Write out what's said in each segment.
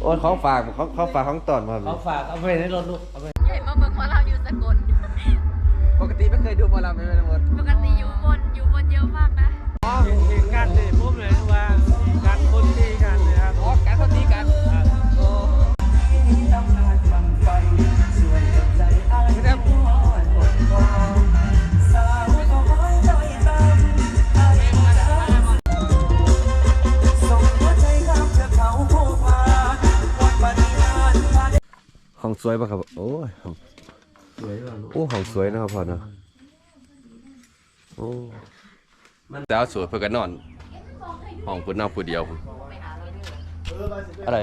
โอ้ยของฝากของของฝากของตอนมาเขาฝากเอาไปในรถลูกเอาไปใหญ่มาเบิ่งหมอเราอยู่สกล ปกติไม่เคยดูหมอลำไม่เป็นหมดปกติอยู่บนอยู่บนเยอะมากนะเหตุ ของสวยป่ะครับ โอ้ยของสวยว่ะลูกโอ้ของสวยนะครับพ่อเนาะโอ้ดาวสวยเพื่อกันนอนห้องเพื่อนนอนผู้เดียวพุ่นอะไร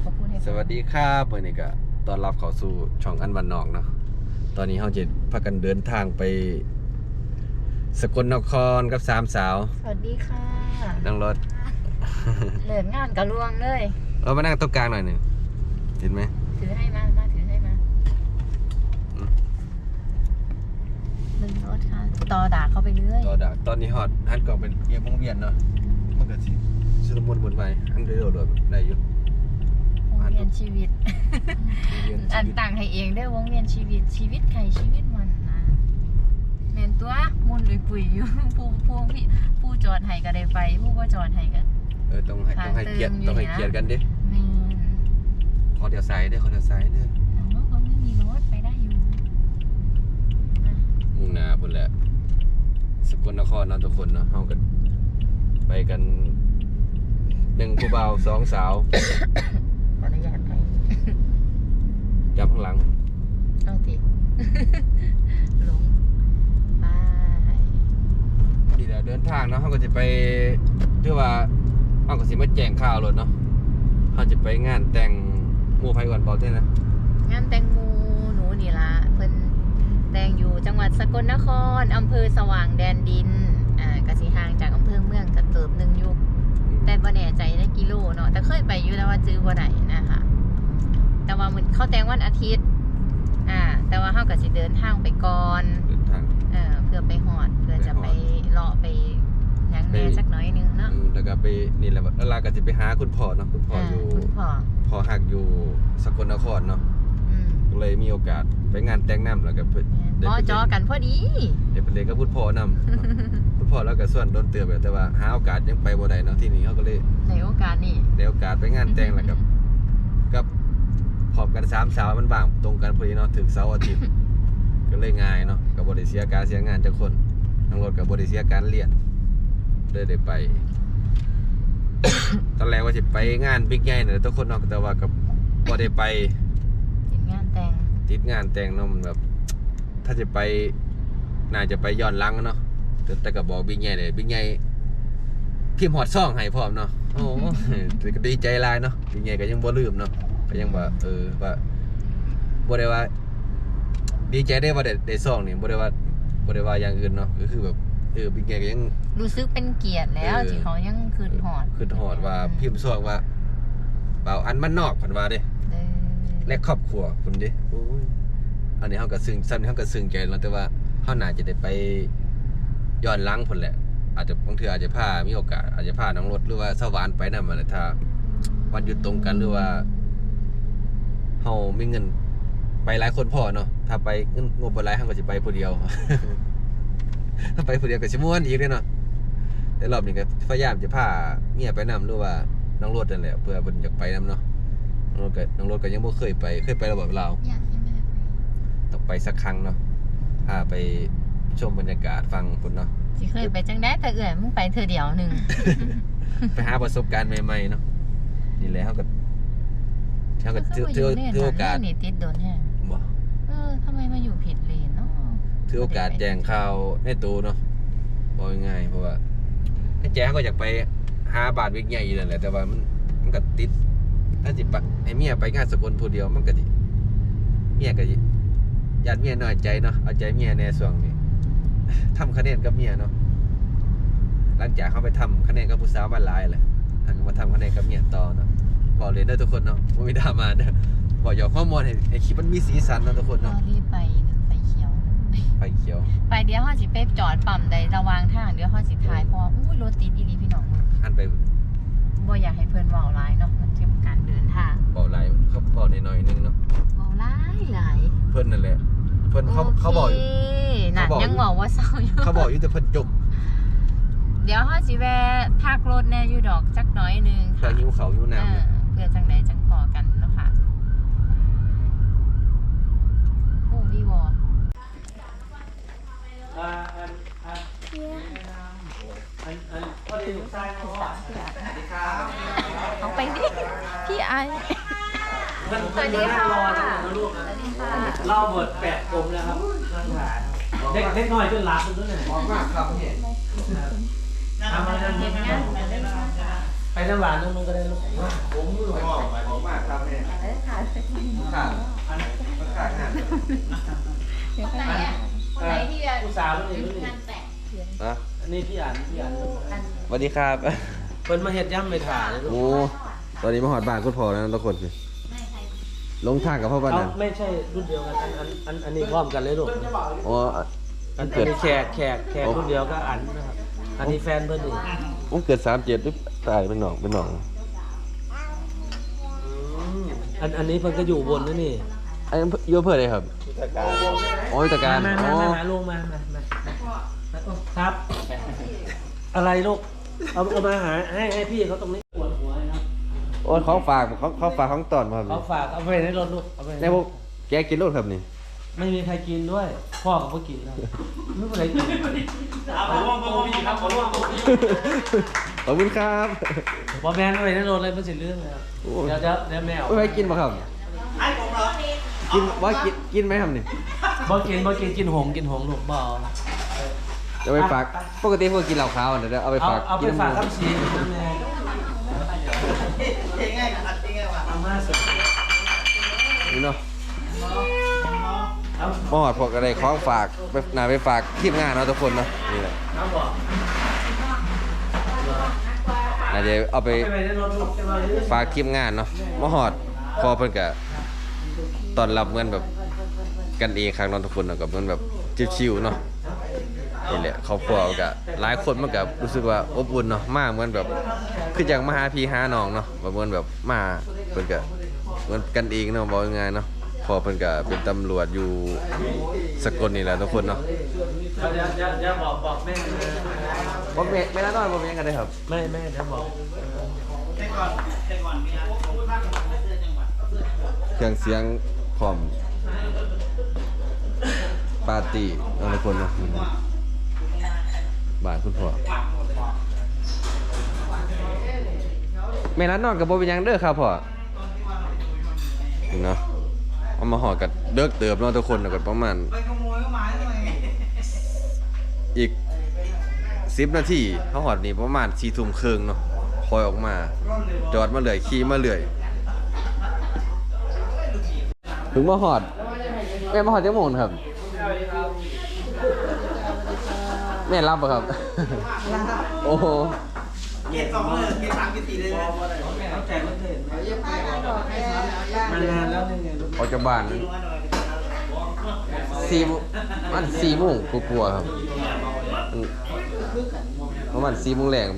เขาพูดให้สวัสดีครับเมื่อนี้ก็ต้อนรับเข้าสู่ช่องอันบันนอกเนาะตอนนี้เฮาจะพากันเดินทางไป สกลนครกับสามสาว สวัสดีค่ะ นั่งรถเหลืองานกระลวงเลยเอามานั่งตรงกลางหน่อยหนึ่งเห็นไหมถือให้มามาถือให้มาอืมมึงรถค่ะต่อด่าเข้าไปเรื่อยตอนดาตอนนี้ฮอดฮันก็เป็นเอียงวงเวียนเนาะมันก็สิชุลมุนวุ่นวายอันเดียวโดดได้อยู่วงเวียนชีวิตวงเวียนอัชีนวิตต่างให้เองเด้อวงเวียนชีวิตชีวิตใครชีวิตมัน นะแม่นตัวมุนดุยปุ๋ยอยู่ ผู้ผู้พี่ผู้จอดให้ก็ได้ไป ผู้ว่าจอดให้ก็เออต้องให้ต้องให้เกียรติทางเติมอยู่ต้องให้นะเกียรติกันดิแม่นขอเดี๋ยวซ้ายเด้อขอเดี๋ยวซ้ายเด้อแต่ว่าก็ไม่มีรถไปได้อยู่อะมุ่งหน้าพุ่นแหละสกลนครเนาะทุกคนเนาะเฮากันไปกันหนึ่งผู้บ่าวสองสาวขออนุญาตไปจับข้างหลัง เอาติ หลงไป นี่แหละเดินทางเนาะเขาก็จะไปเรียกว่าเขาก็สิมาแจ้งข่าวรถเนาะเขาจะไปงานแต่งหมู่ไผก่อนบอกได้นะงานแตงโมหนูนี่ละเพิ่นแต่งอยู่จังหวัดสกลนครอำเภอสว่างแดนดินอ่ากสิห่างจากอำเภอเมืองกระเติบหนึ่งอยุแต่บ่แน่ใจได้กิโลเนาะแต่เคยไปอยู่แล้วว่าจื้อบ่ได้นะคะ แต่ว่ามันเข้าแต่งวันอาทิตย์ อ่า แต่ว่าเฮาก็สิเดินทางไปก่อนเดินทางเออเพื่อไปหอดเพื่อ จะไปเลาะไปหยังแหน่ไปสักหน่อยหนึงเนาะ อืมแล้วก็ไปนี่แหละแล้วเราก็จะไปหาคุณพ่อเนาะคุณพ่ออ่าอยู่คุณพ่อพ่อหักอยู่สกลนครเนาะอืมก็เลยมีโอกาสไปงานแต่งน้ำแล้วก็เพิ่นแม่นพอจอกันพอดี เดี๋ยวไปเรียนกับคุณพ่อนำคุณพ่อแล้วก็ส่วนโดนเตือนแบบแต่ว่าหาโอกาสยังไปบ่ได้เนาะที่นี่เขาก็เลยในโอกาสนี้ได้โอกาสไปงานแต่งแล้วกับกับขอบกันสามสาวมันบางตรงกันพอดีเนาะถึงเสาร์อาทิตย์ ก็เลยง่ายเนาะกับบริเสียการเสียงานจักคน ทั้งรถกับบริเสียการเรียนเลยได้ไป ตอนแรกว่าจะไปงานบิ๊กใหญ่เนี่ยทุกคนเนาะแต่ว่ากับบ่ได้ไปทีมงานแต่งติดงานแต่งเนาะมันแบบ ถ้าจะไปน่าจะไปย้อนหลังเนาะแต่แต่ก็บอกบิ๊กใหญ่เลยบิ๊กใหญ่พิมพ์ฮอดซ่องให้พร้อมเนาะโอ้แต่ก็ดีใจหลายเนาะบิ๊กใหญ่ก็ยังบ่ลืมเนาะก็ยังว่าเออว่าบ่ได้ว่า ดีใจได้ว่าได้ได้ซ่องนี่บ่ได้ว่า บ่ได้ว่าอย่างอื่นเนาะก็คือแบบเออบิ๊กใหญ่ก็ยัง รู้สึกเป็นเกียรติแล้วเออ ที่เขายังคืนหอดขึ้นฮอดว่าพิมพ์ซ่องว่าเปล่าอันมันนอกเพิ่นว่าเด้ เออและครอบครัวคุณดิโอ้ยอันนี้เขาก็ซึ้งซ้ำนี่เขาก็ซึ้งใจแล้วแต่ว่าเขาน่าจะได้ไปย้อนหลังพุ่นแหละ อาจจะบางเทื่ออาจจะพามีโอกาสอาจจะพาน้องรถหรือว่าสวรรค์ไปนำอะไรถ้าวันหยุดตรงกันหรือว่าเฮามีเงิน ไปหลายคนพอเนาะถ้าไปเงินงบบ่หลายเฮาก็สิไปผู้เดียว ถ้าไปผู้เดียวก็สิม่วนอีกเด้เนาะแต่รอบนี้ก็พยายามจะพาเมียไปนำหรือว่าน้องรถนั่นแหละเพื่อเพิ่นอยากไปนํเนาะน้องรถก็น้องรถก็ยังบ่เคยไปเคยไประบบลาวอยากให้แม่ไปต้องไปสักครั้งเนาะพาไปชมบรรยากาศฟังพุ่นเนาะสิเคยไปจังได้แต่เอื่อยมึงไปเธอเดียวหนึ่งไปหาประสบการณ์ใหม่ๆเนาะนี่แหละเฮาก็เฮาก็ถือถือถือโอกาสนี่ติดโดนแห้งบ่เออ ทำไมมาอยู่ผิดเลนเนาะถือโอกาสแจ้งข่าวในตูเนาะบ่ง่ายๆเพราะว่าไอ้แจ้ก็อยากไปหาบาทวิกใหญ่อยู่นั่นแหละแต่ว่ามันมันก็ติดถ้าสิปะให้เมียไปงานสกลผู้เดียวมันก็สิเมียก็สิญาติเมียน้อยใจเนาะเอาใจเมียแน่ช่วงนี้ทำคะแนนกับเมียเนาะหลังจากเขาไปทำคะแนนกับผู้สาวมาหลายเลยทางมาทำคะแนนกับเมียต่อเนาะบอกเลยเด้อทุกคนเนาะบ่มีดราม่าเด้อ บอกอยากข้อมูลให้ให้คลิปมันมีสีสันเนาะทุกคนเนาะรีบไปไฟเขียว ไฟเขียว ไปเดี๋ยวห้อสิเป๊จอดปั๊มใดระวางทางเดี๋ยวห้อสิทายเพออู้ยรถติดอีนี้พี่น้องอันไปบ่อยากให้เพื่อนเบาร้ายเนาะมันเกี่ยวกับการเดินทางเบาไหลายเขาเบาหน่อยๆนึงเนาะเบาร้ายหลายเพื่อนนั่นแหละเพื่อนเขาเขาบอก เคน่ะขาบอก ยังบอกว่าเศร้าอยู่ เขาบอกอยู่แต่เพื่อนจุมเดี๋ยวห้อสิแวะพักรถแน่อยู่ดอกจักน้อยนึง เขาหิวเขาวหิวน้ำเนี่ยเเพื่อจังไหนจัง อ่าอันอันอันอันพอดีลูกชายเขาว่าเอาไปดิพี่ไอมันสวัสดีค่ะรอจังเลยนะลูกนะวัสดีค่ะเล่าหมดแปดกลมแล้วครับนั่งหลานเด็กเด็กน้อยจนหลับมันด้วเนี่ยบอกมากครับเนี่ยทำอะไรนั่นเนงานไปน้ำหวานนู่นมันก็ได้ลูกผมบอกบอกมากครับเนี่ยเอ้ยค่ะขาดมันขาดงานคนไหนอะ คนไหนที่จะผู้สาวนี่รุ่นงานี้นแต่งนะอันนี้พี่อ่านพี่อ่านอันสวัสดีครับเพิ่นมาเฮ็ดย่ำไม่ถ่าเลยลูกโอ้ตอนนี้มาหอดบ้านคุณพ่อแล้วนะทุกคนสิไม่ใครลงทางกับพ่อบ้านเอานั่นไม่ใช่รุ่นเดียวกันอันอันอันอันนี้พร้อมกันเลยลูกอ๋อ อันเกิเกิดดแขกแขกแขกรุ่นเดียวก็อันนะครับอันนี้แฟนเพิ่นนี่ผมเกิดสามเจ็ดปุ๊บตายเป็นหนองเป็นหนองอันอันนี้เพิ่นก็อยู่บนนั่นนี่ ไอ้ยูเพื่ออะไรครับอ๋อยุทธการมาอ๋มาอมามาลงมามามาครับ อะไรลูก เอาเอามาหาให้ให้พี่เขาตรงนี้ปวดหัวนะครับโอ้ยของฝากของของฝากของตอนมาครับเขาฝากเอาไปในรถลูกเอาไปในพวกแกกินรถครับนี่ไม่มีใครกินด้วย พ่อเขาก็กินแล้วไม่เป็นไรกินขอร่วมขอร่วมพี่ครับขอร่วมขอบคุณครับบอแมนเอาไปในรถเลยไม่ใช่เรื่องแล้วโอ้เดี๋ยวเดี๋ยวเดี๋ยวแมวไม่ไปกินป่ะครับไอ้ผมเหรอ กินว่ากินกินไหมครับนี่บอกินบอกินกินหงกินหงลูกบอจะไปฝากปกติพวกกินเหล้าขาวเดี๋ยวเอาไปเอาฝากเอาไปกินฝากน้ำหมูคำสีนะแม่เองง่ายขัดเองง่ายว่ะเอามาสินี่เนาะเอามอดพวกอะไรของฝากไปนาไปฝากทีมงานเนาะทุกคนเนาะนี่แหละเอาบอกน่าจะเอาไปเอาไปในรถลูกจะมาเรื่องฝากทีมงานเนาะมาหอดพอเพิ่นก็ ตอนรับเหมือนแบบกันเองครั้งเนอนทุกคนเนาะกับเหมือนแบบชิวๆเนาะนี่แหละครอบครัวก็หลายคนมันก็รู้สึกว่าอบอุ่นเนาะมาเหมือนแบบคือจังมาหาพี่หาน้องเนาะแบบเหมือนแบบมาเพิ่นก็เหมือนกันเองเนาะบอกยังไงเนาะพอเพิ่นก็เป็นตำรวจอยู่สกลนี่แหละทุกคนเนาะเดี๋ยวเดี๋ยวเดี๋ยวบอกบอกแม่นะบ่แม่ไม่น่านอนบ่แม่นกันได้ครับแม่แม่เดี๋ยวบอกแต่ก่อนแต่ก่อนมีอาผมพูดมากผมไม่เสื้อจังหวัดเครื่องเสียงพร้ อมปาร์ตี้อาทุกคนนะบานคุณพ่อแม่ร้านนอนกับโบเป็นยังเด้อครับพ่อเนาะเอามาห่อกับเลิกเติบเนาะทุกคนแล้วก็ประมาณอีก10นาทีเฮาหอดนี่ประมาณ4ทุ่มครึ่งเนาะคอยออกมา จอดมาเรื่อยขี่มาเรื่อย ถึงมาหอดแม่มาหอดจังโมงครับ แม่รับปะครับ โอ้โหเกตสองเลยเกตสามเกตสี่เลยนะเข้าใจมันเห็นมันนานแล้วนี่ไงลูกออกจากบ้านสี่โมงมันสี่โมงกลัวาๆครับอืมประมาณสี่โมงแรง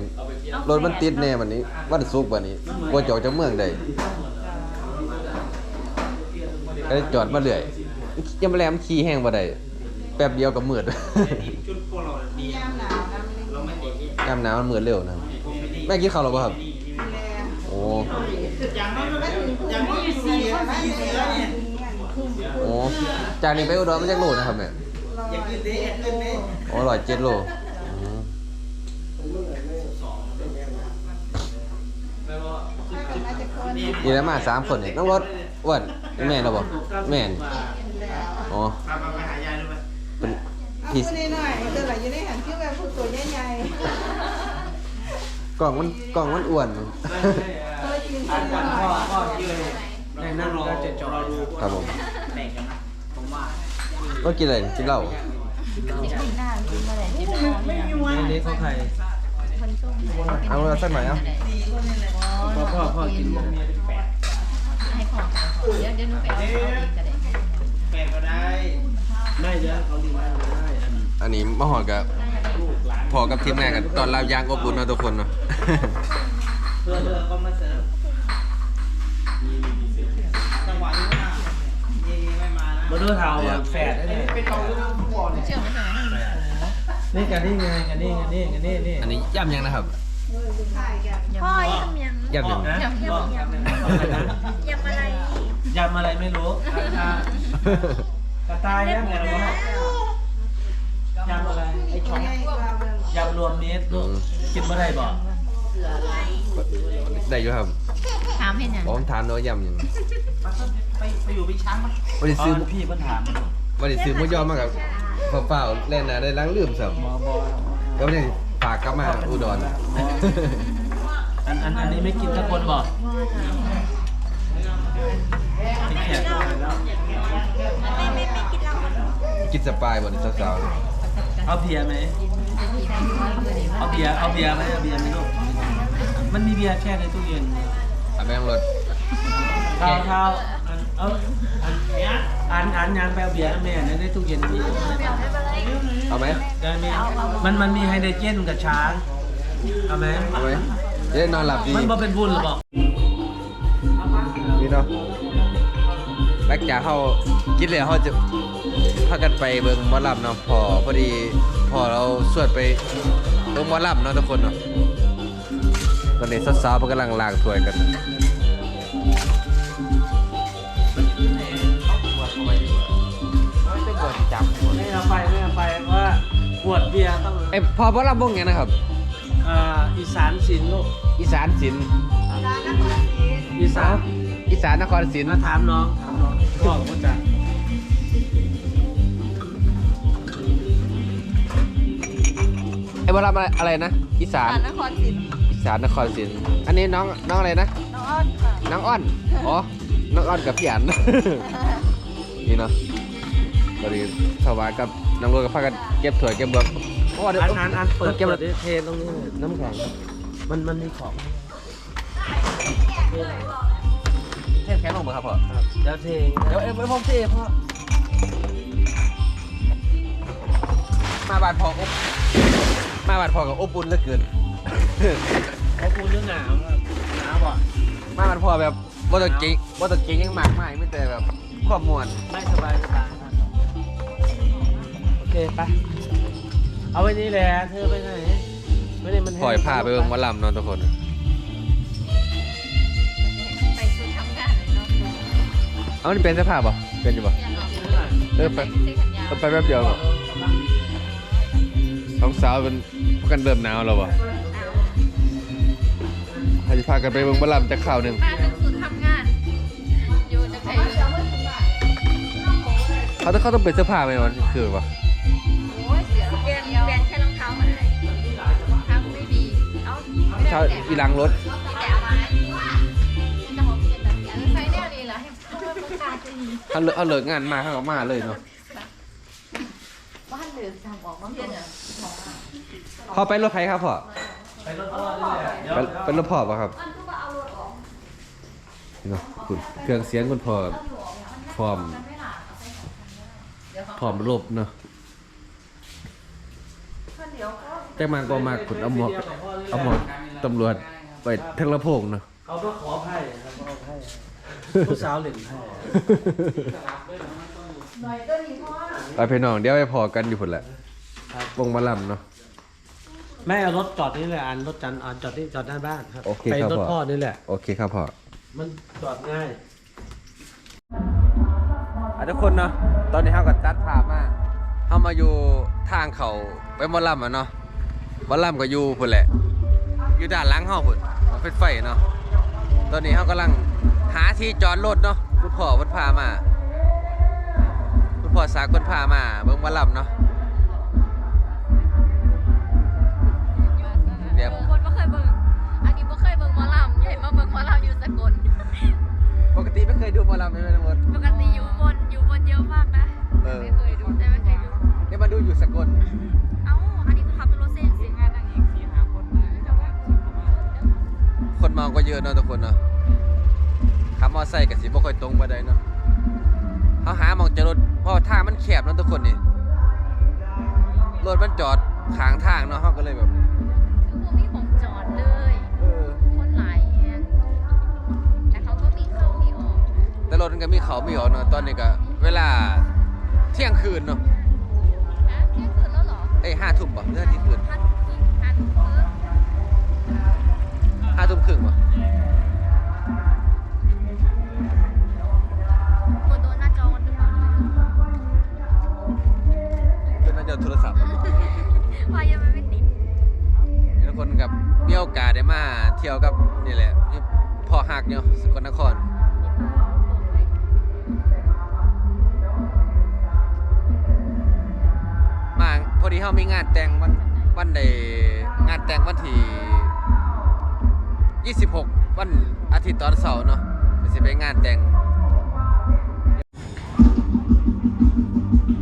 รถมันติดแน่วันนี้ วันศุกร์วันนี้กลัวจะออกจากเมืองได้ ก็เลยจอดมาเรื่อยยังไม่แลมนขี่แห้งบ่ได้แป๊บเดียวก็มืดชุดพวกเราดีเราไม่ติดยามหนาวมันมืดเร็วนะครับแม่กินข้าวหรือเปล่าครับโอ้อย่างน้อยมันอย่างน้อยสี่สี่เสือเนี่ยโอ้จากนี้ไปอุดรมันจะโลนะครับแม่อย่าขึ้นดิอย่าขึ้นดิโอ้ร้อยเจ็ดโลอืม นี่แล้วมาสามคนนี่น้องรถอ้วนแม่นเราบ่แม่นอ๋อมาไปหายายด้วยเป็นเอาพี่พูดหน่อยๆเจอหลายอยู่ในหันชื่อแบบผู้ตัวใหญ่กล่องมันกล่องมันอ้วนๆเคยกินอ่านหกันน่พ่ออยพ่อยืนในนั่งรอจะจอดครับผมแบ่งกันนะผมว่าก็กินอะไรกินเหล้าสิกินหน้ากินมาเลยกินข้าวเนี่ยอันนี้เขาใคร คนส้มเอาเอาสักหน่อยเอา พ่อพ่อพ่อกินให้ของเดี๋ยวเดี๋ยวหนูไปเอาเอาเองก็ได้แบ่งก็ได้ไม่เยอะเขาดีมากได้อันอันนี้มาหอดกับพอกับทีมงานกันตอนเรายางอบอุ่นเนาะทุกคนเนาะ เพื่อเพื่อก็มาเสริมจังหวะนี้นะเย่ไม่มานะมาดูเท้าอะแฝดได้เลยเป็นกองเรื่องฟุตบอลเชื่อไหมใช่ไหม นี่กันนี่ไงกันนี่กันนี่กันนี่นี่อันนี้ย่ำยังนะครับพ่อยังยังย่ำยังนะยำยำยำอะไรนะยำอะไรยำอะไรไม่รู้กระต่ายย่ำไงวะยำอะไรไอ้ช่องว่าเบิ่งยำรวมมิตรลูกกินเมื่อไรบอกได้อยู่ครับถามเห็นยังผมทานน้อยย่ำยังไปไปอยู่พี่ช้างมั้ยวันนี้ซื้อพี่เพิ่นถามวันนี้ซื้อมุยอมากับ เปล่าๆเล่นนะได้ล้างลืมสัมหมก็ไม่ได้ฝากกลับมาอุดรอันอันอันนี้ไม่กินทุกคนบอกกินแขกไม่ไม่ไม่กินเหล้ากินสปายบนสาวเอาเบียร์ไหมเอาเบียร์เอาเบียร์ไหมเอาเบียร์ไหมลูกมันมีเบียร์แค่ในตู้เย็นๆเอาแบงรถเท้าเท้าอัน เอาอันอันอันยังไปเอาเบียร์ให้แม่ในในตู้เย็นมีเอาไหมได้ไหมมันมันมีไฮเดรเจนกับช้างเอาไหมเอาไหมจะได้นอนหลับดีมันบ่เป็นบุญหรือบอกนี่เนาะหลังจากเขากินแล้วเขาจะพากันไปเบิ่งหมอลำเนาะพอพอดีพอเราสวดไปเบิ่งหมอลำเนาะทุกคนเนาะตอนนี้สาวๆมันกำลังล้างถ้วยกัน ไม่เอาไปไม่เอาไปว่าขวดเบียร์ต้องเอ้ยพอหมอลำวงไงนะครับ อ่าอีสานศิลป์ลูกอีสานศิลป์อีสานอีสานนครศิลป์มาถามน้องถามน้องบอกว่าจะไอ้หมอลำอะไรอะไรนะ อีสานนครศรีอีสานนครศิลป์อันนี้น้องน้องอะไรนะน้องอ้อนค่ะน้องอ้อนอ๋อน้องอ้อนกับพี่อันนี่เนาะ ตอนนี้สวายกับน้องรวยกับพากันเก็บถ้วยเก็บเบือกโอ้เดี๋ยวอันอันอันเปิดเก็บเปิแล้ดวดิเทตรงนี้เลยน้ำแข็งมันมันมีของเทแข็งลงมาครับพ่อครับเดี๋ยวเทเดี๋ยวเอ้ยผมเทพ่อมาบาดพออบมาบาดพอกับอบอุ่นเหลือเกินเขาพูดเรื่องหนาวครับหนาวบ่มาบาดพอแบบบ่ต้องเก่งบ่ต้องเก่งยังมากมายไม่แต่แบบความมวนไม่สบายสบายครับโอ เคไปเอาไว้นี่แหละเธอไปไหนไม่ได้มันปล่อยผ้าไปเบิ่งหมอลำเนาะทุกคนไปสุดทำงานเลยเนาะเอานี่เป็นเสื้อผ้าป่ะเป็นอยู่ป่ะเออไปเซ็นสัญญาเออไปแป๊บเดียวป่ะท้องสาวเป็นพวกกันเริ่มหนาวแล้วป่ะให้พากันไปเบิ่งหมอลำจะข่าวหนึ่ง มาถึงสุดทำงาน อยู่จังไงเขาต้องเขาต้องเป็นเสื้อผ้าไหมวันคือป่ะ เช้าแตะอีหลังรถไม่แตะมาจะหอมเปลี่ยนแบบนี้ใช้แนวนี้เหรอให้เพื่อนประกาศจะดีเขาเลิกเขาเลิกงานมาเขาก็มาเลยเนาะบ้านเหลือทำออกมาเพื่อนอะพ่อไปรถใครครับพ่อ ไปรถพ่อนี่แหละเดี๋ยวไปเป็นรถพ่อป่ะครับนี่เนาะคุณเครื่องเสียงคุณพ่อพร้อมพร้อมรบเนาะแต่มากก็มากคุณเอาหมวก เอาหมวก ตำรวจไปทั้งลำโพงเนาะ เขาก็ขอไพ่ครับขอไพ่ผู้สาวเหล่นไพ่ไปพี่น้องเดี๋ยวไปพอกันอยู่พุ่นแหละวงหมาลำเนาะ แม่เอารถจอดนี่แหละอันรถจันอันจอดนี่จอดหน้าบ้านครับโอเคไปครับรถพ่อ พ่อนี่แหละ โอเคครับพ่อ มันจอดง่าย อะทุกคนเนาะ ตอนนี้เฮาก็ตัดภาพมาเฮามาอยู่ทางเขาไปหมอลำอะเนาะหมอลำก็อยู่พุ่นแหละ อยู่ด้านหลังเฮาพุ่นของไฟไฟเนาะตอนนี้เฮากำลังหาที่จอดรถเนาะคุณพ่อเพิ่นพามาคุณพ่อสากลพามาเบิ่งหมอลำเนาะเดี๋ยวคนไม่เคยเบิ่งอันนี้ไม่เคยเบิ่งหมอลำใหญ่มาเบิ่งหมอลำอยู่สกลปกติไม่เคยดูหมอลำใช่ไหมทั้งหมดปกติอยู่บนอยู่บนเยอะมากนะเออไม่เคยดูแต่ไม่ ยอะเนาะทุกคนเนาะขับมอไซค์กับสีบ่ค่อยตรงไปได้เนาะเขาหามองจะรถเพราะทางมันแคบเนาะทุกคนนี่รถมันจอดขางทางเนาะเขาก็เลยแบบคือมีขผมจอดเลยคนหลแต่เขาก็มีเขามีออกแต่รถมันก็มีเขามีออกเนาะตอนนี้ก็เวลาเที่ยงคืนเนาะเที่ยงคืนแล้วหรอเอ้ยห้าทุ่มป่ะเนื่องที่คืนห้าทุ่มครึ่งห้าทุ่มครึ่งป่ะ ที่ยวกับนี่แหละพอหักเนาะสกลนครมาพอดีเฮามีงานแต่งวันวันใดงานแต่งวันที่ 26 วันอาทิตย์ตอนเสาร์เนาะสิไปงานแต่ง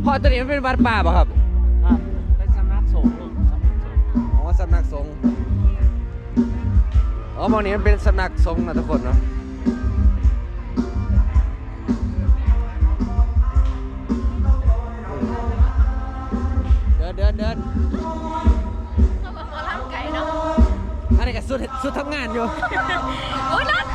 พอตอนนี้มันเป็นวัดป่าป่ะครับ อ๋อมองนี้มันเป็นสนักทรงนะทุกคนเนาะเดินเดินเดินก็มาพอร่างไก่เนาะอะไรกัก็สุดสุดทำงานอยู่ โอ้ยนัด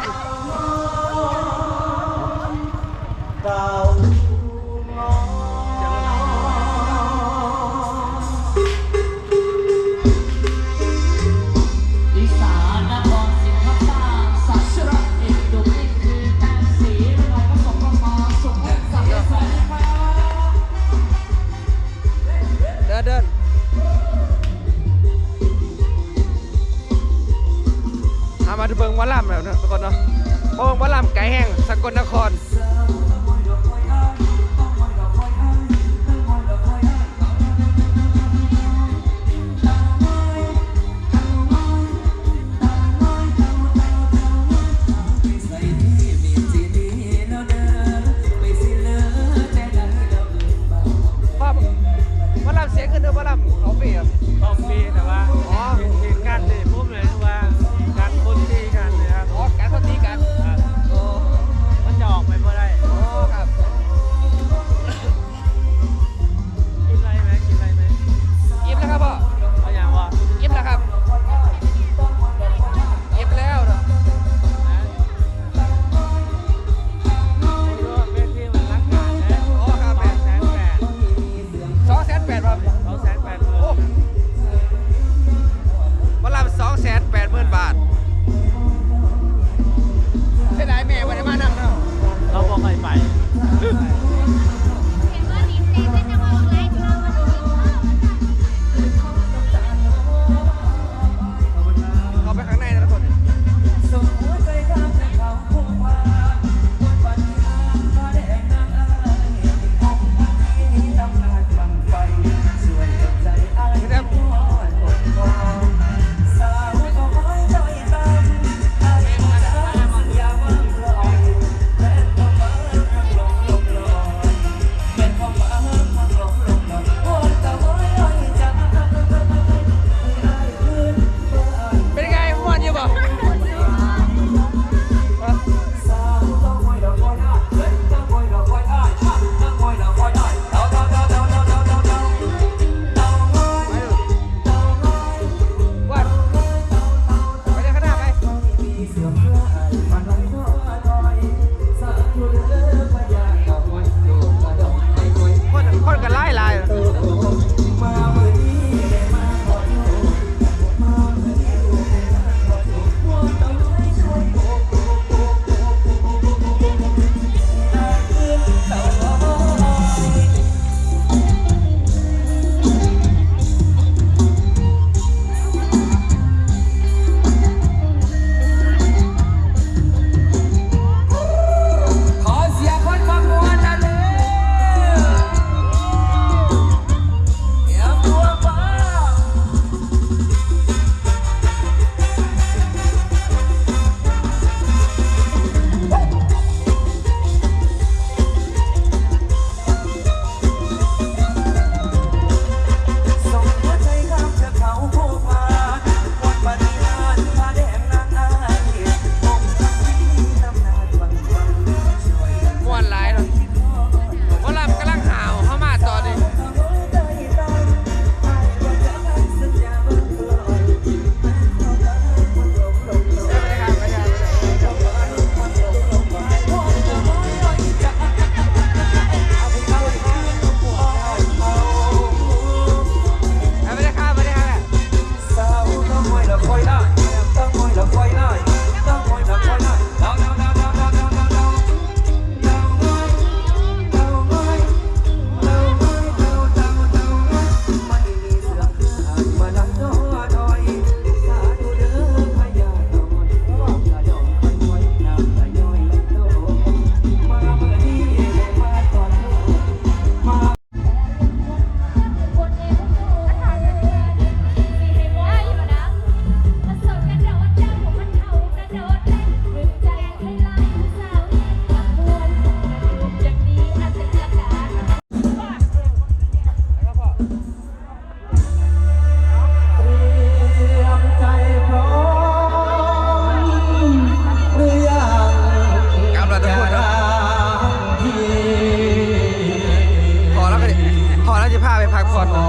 สนอ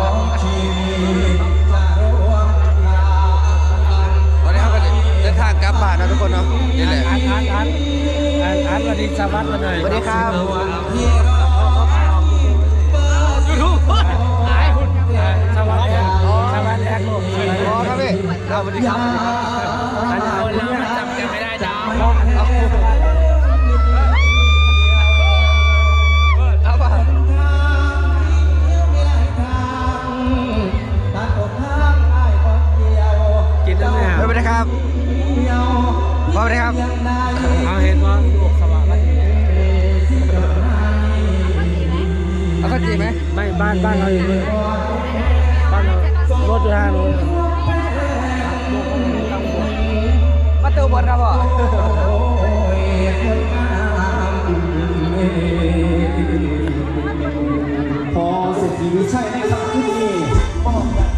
วินตอนนี้เขาก็เดินทางกลับบ้านนะทุกคนเนาะนี่แหละอันอันอันอันอันสวันดีสวัสดีหน่อยสวัสดีครับสวัสดีครับสวัสดีครับ สวัสดีครับเอาเห็นว่าลูกสว่างแล้วเอาข้าวจีไหมไม่บ้านบ้านเราอยู่เลยบ้านเรารถอยู่ทางนู้นมาเติมบอลครับพ่อพอเศรษฐีวิชัยในคำขึ้นนี้มอบกันนี่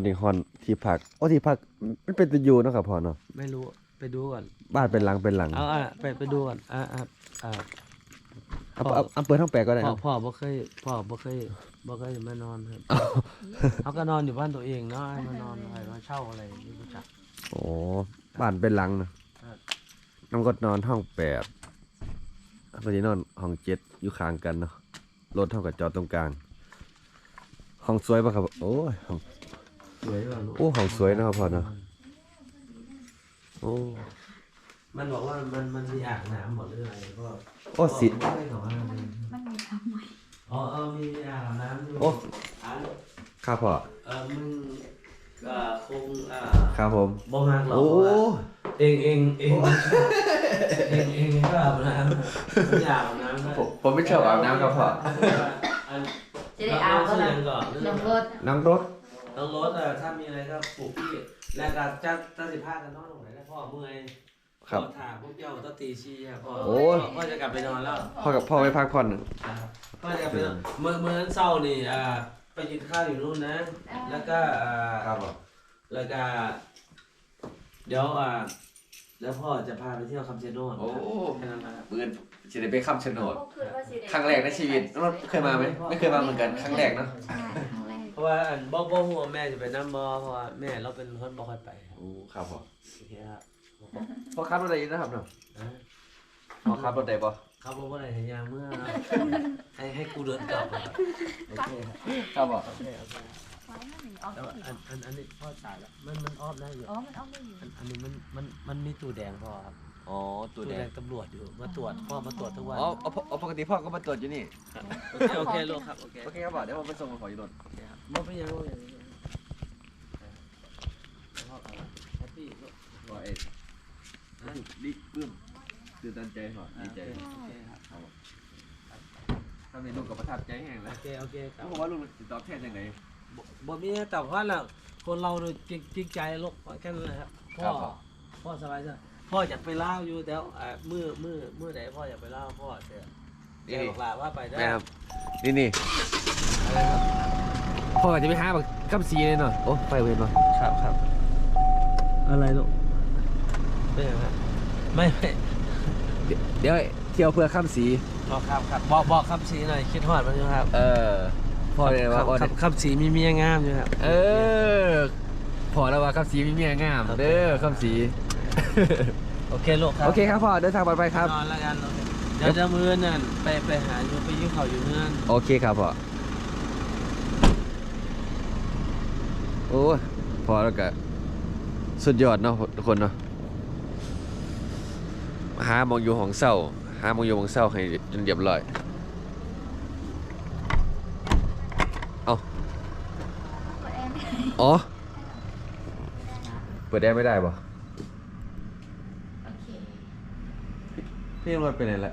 อนนี้ฮอนที่พักโอ้ที่พักมันเป็นตะยูเนาะครับพ่อเนาะไม่รู้ไปดูก่อนบ้านเป็นหลังเป็นหลังเอาอะไปไปดูก่อนอะอะอะเอาเอาเอาเปิดทั้งแปดก็ได้พ่อนะพ่อบ่เคยพ่อบ่เคยบ่เคยมานอนครับเขาก็นอนอยู่บ้านตัวเองเนาะให้มานอนอะไรมาเช่าอะไรไม่รู้จัก โอ้บ้านเป็นหลังนะครับน้องก็นอนห้องแปดตอนนี้นอนห้องเจ็ดอยู่ข้างกันเนาะรถเท่ากับจอดตรงกลางห้องสวยปะครับ โอ้ยห้อง สวยป่ะลูกโอ้ห้องสวยนะครับพ่อเนาะโอ้ มันบอกว่ามันมันมีอ่างน้ำหมดหรืออะไรก็โอ้สิไม่ได้บอกว่ามันมีทำไมอ๋อเออมีอ่างน้ำอยู่โอ้อ่างครับพ่อเออมึงก็คงอ่าครับผมบ่ฮักหรอกโอ้เพราะว่าเองเองเองเองเองก็อาบน้ำไม่อยากอาบน้ำนะผมผมไม่ชอบอาบน้ำครับพ่ออันจะได้อาบก็แล้แล้ววก่อนลงรถ นั่งรถ ต้องรถอะถ้ามีอะไรก็ปลุกพี่แล้วก็จะจะสิพากันนอนตรงไหนแล้วพ่อเมื่อยครับ พ่อถามพวกเจ้าต้องตีชีอะพ่อโอ้ยพ่อจะกลับไปนอนแล้ว พ่อกับพ่อไปพักผ่อนพ่อจะกลับไปนอนเมื่อเมื่อเช้านี่อ่าไปกินข้าวอยู่นู่นนะ แล้วก็อ่าครับผมแล้วก็เดี๋ยวอ่าแล้วพ่อจะพาไปเที่ยวคำชะโนดโอ้แค่นั้นนะครับเบื่อจะได้ไปคำชะโนด ครั้งแรกในชีวิตน้องรถเคยมาไหมไม่เคยมาเหมือนกันครั้งแรกเนาะ ใช่ค รั้งแรกเพราะว่าอันบอกบอกหัวาแม่จะไปน้ำบอเพราะว่าแม่เราเป็นคนบ่ค่อยไปโอ้ครับผมโอเคครับพ่อขับรถได้อยินนะครับเนาะนะพ่อขับรถได้ปะเขาบอกว่าอะไรเห็นยางเมื่อให้ให้กูเดินกลับอะโอเคครับครับผมโอเคโอเคแต่ว่าอันอันอันนี้พ่อจ่ายแล้วมันมันออฟได้อยู่อ๋อ มันเอาไม่อยู่ อันอันนี้มันมันมันมีตู้แดงพ่อครับ อ๋อตัวแดงตำรวจอยู่มาตรวจพ่อมาตรวจทุกวันอ๋อเอาเอาปกติพ่อก็มาตรวจอยู่นี่ครับโอเคโอเคลูกครับโอเคโอเคครับพ่อเดี๋ยวผมไปส่งขออยู่รถโอเคครับบ่เป็นหยังบ่เป็นหยังพ่อเอาละแฮปปี้ลูกพ่อเอ็ดดีปลื้มตื่นตันใจพ่อดีใจโอเคครับถ้ามีลูกกับประทับใจแห้งแล้วโอเคโอเคครับผมว่าลูกติดตอบแทนยังไง บ่บ่มีแต่ว่าน่ะคนเราเนี่ยจริงจริงใจลูกแค่นั้นแหละครับพ่ครัอบผม พ่อสบายใจ พ่ออยากไปเล่าวอยู่แต่วอ่ามือมือมือไหนพ่ออยากไปเล่าวพ่อเสียแกบอกลาว่าไปได้แม่ครับ นี่นี่พ่อจะไปหาแบบกัสีเลยเนาะโอ้ไฟเวนเนาะครับครับอะไรลูกเป็นยังไงไม่ไม่เดี๋ยวเที่ยวเพื่อข้ามสี บอกครับครับบอกบอกคำสีหน่อยคิดฮอดมันอยู่ครับเออพ่อเลยว่าพ่อคำคำสีมีเมียงามอยู่ครับ เออพอแล้วว่าข้ามสีมีเมียงาม เด้อข้ามสี โอเคลูกครับโอเคครับพ่อเดินทางปลอดภัครับนอนแล้วกันเดี๋ยวจะมือเนี่ยไปไปหาอยู่ไปยื้อเขาอยู่เพื่อนโอเคครับพ่อโอ้พอแล้วก็สุดยอดเนาะทุกคนเนาะหามองอยู่ของเศร้าหามองอยู่ของเศร้าให้จนเรียบร้อยเอาอ๋อ เปิดแอร์ไม่ได้ปะ พี่รถไปไหนละ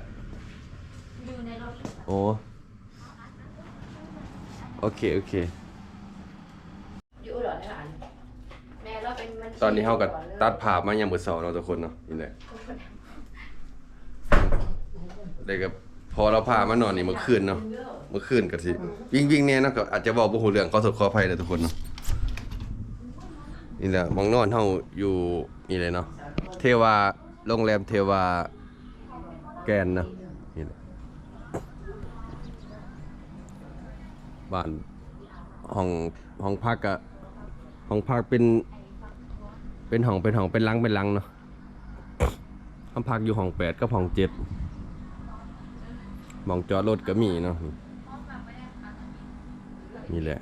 อยู่ในรถโอ้โอเค โอเค อยู่หรอในร้านแม่เราเป็นมันตอนนี้เขากับตัดภาพมายังมือสองเราะทุกคนเนาะนี่แหละเด็กกับพอเราพามานอนนี่เมื่อคืนเนาะเมื่อคืนก็สิวิ่งวิ่งเนี่ยเนาะก็อาจจะบอกบ่ฮู้เรื่องขอโทษขออภัยนะทุกคนเนาะนี่แหละหมองนอนเฮาอยู่นี่เลยเนาะเทวาโรงแรมเทวา แกนนะนี่แหละบ้านห้องห้องพักอะห้องพักเป็น เป็นห้องเป็นห้องเป็นลังเป็นลังเนาะห้องพักอยู่ห้องแปดกับห้องเจ็ดมองจอดรถก็มีเนาะนี่นี่แหละ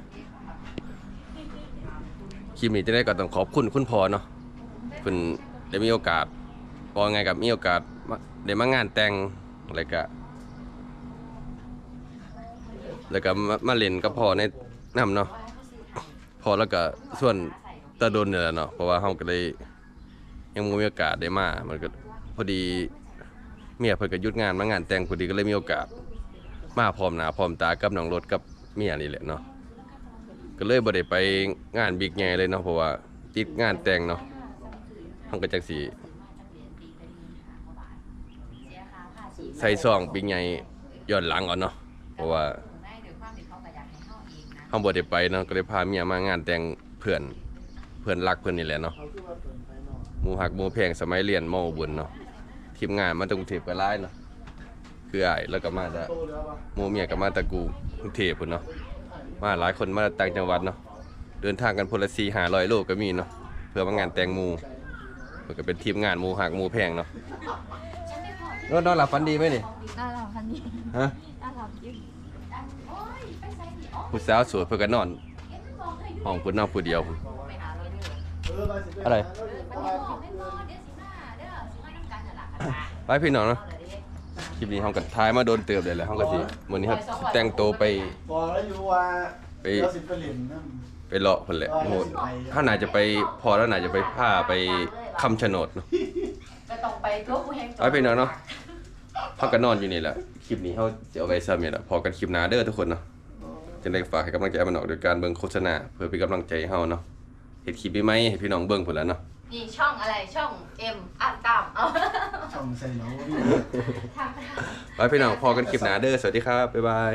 คลิปนี้จะได้ก็ต้องขอบคุณคุณพ่อเนาะคุณได้มีโอกาส พอไงกับมีโอกาสได้มางานแต่งอะไรก็แล้วก็มามาเล่นกับพ่อในน้ำเนาะพอแล้วก็ส่วนตะดนเนี่ยแหละเนาะเพราะว่าเฮาก็เลยยังมีโอกาสได้มามันก็พอดีเมียเพิ่นก็หยุดงานมางานแต่งพอดีก็เลยมีโอกาส มาพร้อมหน้าพร้อมตากับน้องรถกับเมียนี่แหละเนาะก็เลยบ่ได้ไปงานบิ๊กใหญ่เลยเนาะเพราะว่าติดงานแต่งเนาะเฮาก็จังสิ ใส่ซองบิ๊กใหญ่ย้อนหลังก่อนเนาะเพราะว่าเฮาบ่ได้ไปเนาะก็เลยพาเมียมางานแต่งเพื่อนเพื่อนรักเพื่อนนี่แหละเนาะหมู่ฮักหมูแพงสมัยเรียนมอบุญเนาะทีมงานมาจากกรุงเทพก็หลายเนาะคืออ้แล้วก็มาจากหมูเมียก็มาจากกรุงเทพพุ่นเนาะมาหลายคนมาต่างจังหวัดเนาะเดินทางกันพนละ4 500โลก็มีเนาะเพื่อมางานแต่งมูมันก็เป็นทีมงานมู่ฮักมูแพงเนาะ นอนนอนหลับฝันดีไหมนี่น่ารักคันนี้ฮะน่ารักยิ่งผู้สาวสวยเพิ่นก็นอน ห้องเพิ่นนอนผู้เดียวพุ่นไปหาเราด้วยอะไรมันไม่บอกไม่บอกเดี๋ยวสิมาเด้อสิมาน้ำกันน่ะล่ะกันมาไปพี่น้องเนาะเอาเลยดิคลิปนี้เขาก็ท้ายมาโดนเติบเลยแหละเขาก็สิมื้อนี้ครับแต่งตัวไปบอกแล้วอยู่ว่าไปเดี๋ยวสิไปเล่นน้ไปเลาะเพิ่นแหละโหดถ้าน่าจะไปพอแล้วน่าจะไปพาไปคำชะโนดเนาะ ก็ต้องไปทั่วผู้แห่งไปพี่น้องเนาะเขาก็นอนอยู่นี่แหละ คลิปนี้เขาจะเอาไว้ซ้ำนี่แหละพอกันคลิปหน้าเด้อทุกคนเนาะจะได้ฝากให้กำลังใจมันออกโดยการเบิ่งโฆษณาเพื่อเป็นกำลังใจให้เฮาเนาะเฮ็ดคลิปใหม่ๆให้พี่น้องเบิ่งพุ่นแหล้วเนาะ นี่ช่องอะไรช่องเอ็มอ่านตามเอาำช่องใส่เหนาทาง ไปพี่น้องพอกันคลิปหน้าเด้อสวัสดีครับ บ๊ายบาย